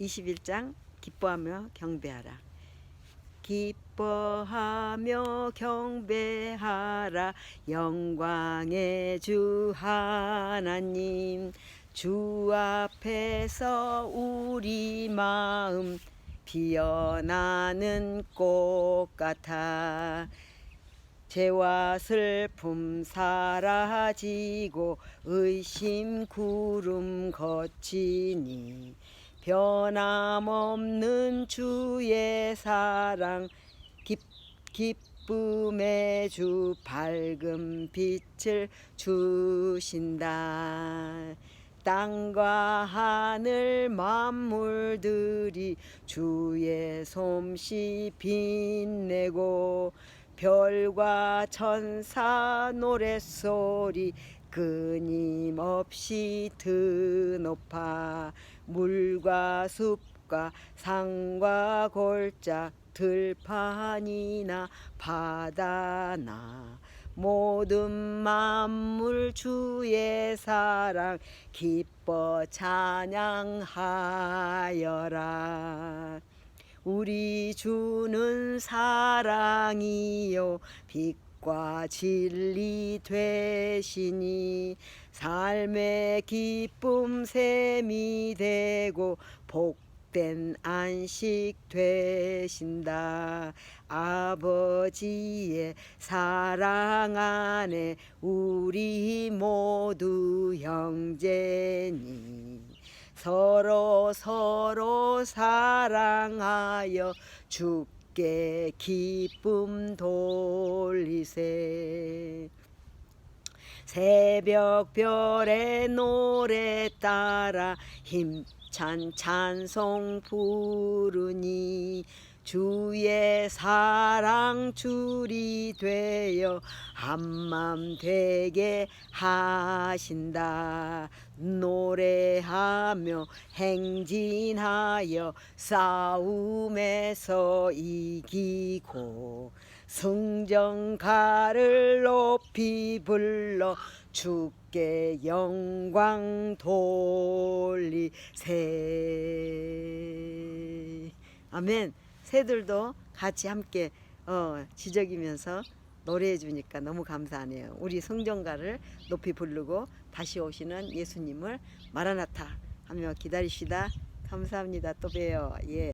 21장 기뻐하며 경배하라. 기뻐하며 경배하라 영광의 주 하나님 주 앞에서 우리 마음 피어나는 꽃 같아 죄와 슬픔 사라지고 의심 구름 거치니 변함없는 주의 사랑 기, 기쁨의 주 밝은 빛을 주신다. 땅과 하늘 만물들이 주의 솜씨 빛내고 별과 천사 노랫소리 끊임없이 드높아 물과 숲과 산과 골짜 들판이나 바다나 모든 만물 주의 사랑 기뻐 찬양하여라. 우리 주는 사랑이요. 빛 과 진리 되시니 삶의 기쁨 샘이 되고 복된 안식 되신다. 아버지의 사랑 안에 우리 모두 형제니 서로 서로 사랑하여 주 께 기쁨 돌리세. 새벽별의 노래 따라 힘찬 찬송 부르니 주의 사랑 줄이 되어 한맘 되게 하신다. 노래하며 행진하여 싸움에서 이기고 승정가를 높이 불러 주께 영광 돌리세. 아멘 새들도 같이 함께 어, 지적이면서 노래해 주니까 너무 감사하네요. 우리 성전가를 높이 부르고 다시 오시는 예수님을 마라나타 하며 기다리시다. 감사합니다. 또 봬요. 예.